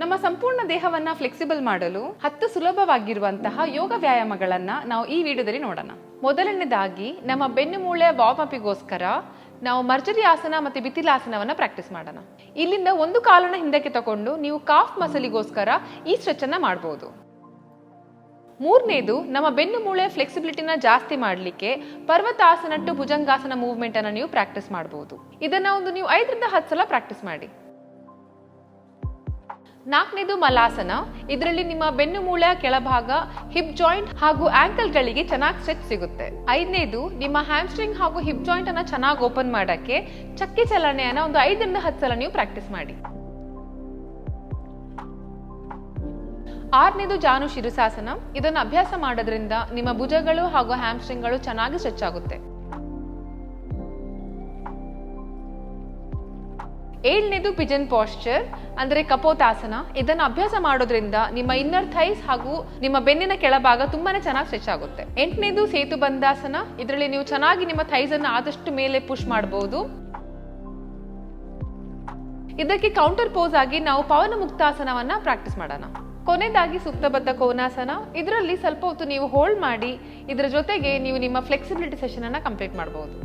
ನಮ್ಮ ಸಂಪೂರ್ಣ ದೇಹವನ್ನ ಫ್ಲೆಕ್ಸಿಬಲ್ ಮಾಡಲು ಹತ್ತು ಸುಲಭವಾಗಿರುವಂತಹ ಯೋಗ ವ್ಯಾಯಾಮಗಳನ್ನ ನಾವು ಈ ವಿಡಿಯೋದಲ್ಲಿ ನೋಡೋಣ. ಮೊದಲನೇದಾಗಿ, ನಮ್ಮ ಬೆನ್ನು ಮೂಳೆ ವಾರ್ಮಪಿಗೋಸ್ಕರ ನಾವು ಮರ್ಜರಿ ಆಸನ ಮತ್ತೆ ಬಿತಿಲಾಸನವನ್ನು ಪ್ರಾಕ್ಟೀಸ್ ಮಾಡೋಣ. ಇಲ್ಲಿಂದ ಒಂದು ಕಾಲನ ಹಿಂದಕ್ಕೆ ತಗೊಂಡು ನೀವು ಕಾಫ್ ಮಸಲಿಗೋಸ್ಕರ ಈ ಸ್ಟ್ರೆಚ್ ಅನ್ನ ಮಾಡಬಹುದು ಮೂರನೇದು, ನಮ್ಮ ಬೆನ್ನು ಮೂಳೆ ಫ್ಲೆಕ್ಸಿಬಿಲಿಟಿನ ಜಾಸ್ತಿ ಮಾಡಲಿಕ್ಕೆ ಪರ್ವತಾಸನ ಟು ಭುಜಂಗಾಸನ ಮೂವ್ಮೆಂಟ್ ಅನ್ನು ನೀವು ಪ್ರಾಕ್ಟೀಸ್ ಮಾಡಬಹುದು ಇದನ್ನ ಒಂದು ನೀವು ಐದರಿಂದ ಹತ್ತು ಸಲ ಪ್ರಾಕ್ಟೀಸ್ ಮಾಡಿ. ನಾಲ್ಕನೇದು ಮಲಾಸನ. ಇದರಲ್ಲಿ ನಿಮ್ಮ ಬೆನ್ನು ಮೂಳೆಯ ಕೆಳಭಾಗ ಹಿಪ್ ಜಾಯಿಂಟ್ ಹಾಗೂ ಆಂಕಲ್ ಗಳಿಗೆ ಚೆನ್ನಾಗಿ ಸ್ಟ್ರೆಚ್ ಸಿಗುತ್ತೆ. ಐದನೇದು, ನಿಮ್ಮ ಹ್ಯಾಮ್ಸ್ಟ್ರಿಂಗ್ ಹಾಗೂ ಹಿಪ್ ಜಾಯಿಂಟ್ ಅನ್ನ ಚೆನ್ನಾಗಿ ಓಪನ್ ಮಾಡಕ್ಕೆ ಚಕ್ಕಿ ಚಲನೆಯನ್ನ ಒಂದು ಐದರಿಂದ ಹತ್ತು ಸಲ ನೀವು ಪ್ರಾಕ್ಟೀಸ್ ಮಾಡಿ. ಆರನೇದು ಜಾನು ಶಿರಸಾಸನ. ಇದನ್ನು ಅಭ್ಯಾಸ ಮಾಡೋದ್ರಿಂದ ನಿಮ್ಮ ಭುಜಗಳು ಹಾಗೂ ಹ್ಯಾಮ್ಸ್ಟ್ರಿಂಗ್ಗಳು ಚೆನ್ನಾಗಿ ಸ್ಟ್ರೆಚ್ ಆಗುತ್ತೆ. ಏಳನೇದು ಪಿಜನ್ ಪಾಶ್ಚರ್, ಅಂದ್ರೆ ಕಪೋತಾಸನ. ಇದನ್ನು ಅಭ್ಯಾಸ ಮಾಡೋದ್ರಿಂದ ನಿಮ್ಮ ಇನ್ನರ್ ಥೈಸ್ ಹಾಗೂ ನಿಮ್ಮ ಬೆನ್ನಿನ ಕೆಳಭಾಗ ತುಂಬಾನೇ ಚೆನ್ನಾಗಿ ಸ್ಟ್ರೆಚ್ ಆಗುತ್ತೆ. ಎಂಟನೇದು ಸೇತು ಬಂದಾಸನ. ಇದರಲ್ಲಿ ನೀವು ಚೆನ್ನಾಗಿ ನಿಮ್ಮ ಥೈಸ್ ಅನ್ನು ಆದಷ್ಟು ಮೇಲೆ ಪುಷ್ ಮಾಡಬಹುದು ಇದಕ್ಕೆ ಕೌಂಟರ್ ಪೋಸ್ ಆಗಿ ನಾವು ಪವನ ಮುಕ್ತಾಸನವನ್ನ ಪ್ರಾಕ್ಟೀಸ್ ಮಾಡೋಣ. ಕೊನೆಯದಾಗಿ ಸೂಕ್ತಬದ್ಧ ಕೋನಾಸನ. ಇದರಲ್ಲಿ ಸ್ವಲ್ಪ ಹೊತ್ತು ನೀವು ಹೋಲ್ಡ್ ಮಾಡಿ, ಇದರ ಜೊತೆಗೆ ನೀವು ನಿಮ್ಮ ಫ್ಲೆಕ್ಸಿಬಿಲಿಟಿ ಸೆಷನ್ ಅನ್ನ ಕಂಪ್ಲೀಟ್ ಮಾಡಬಹುದು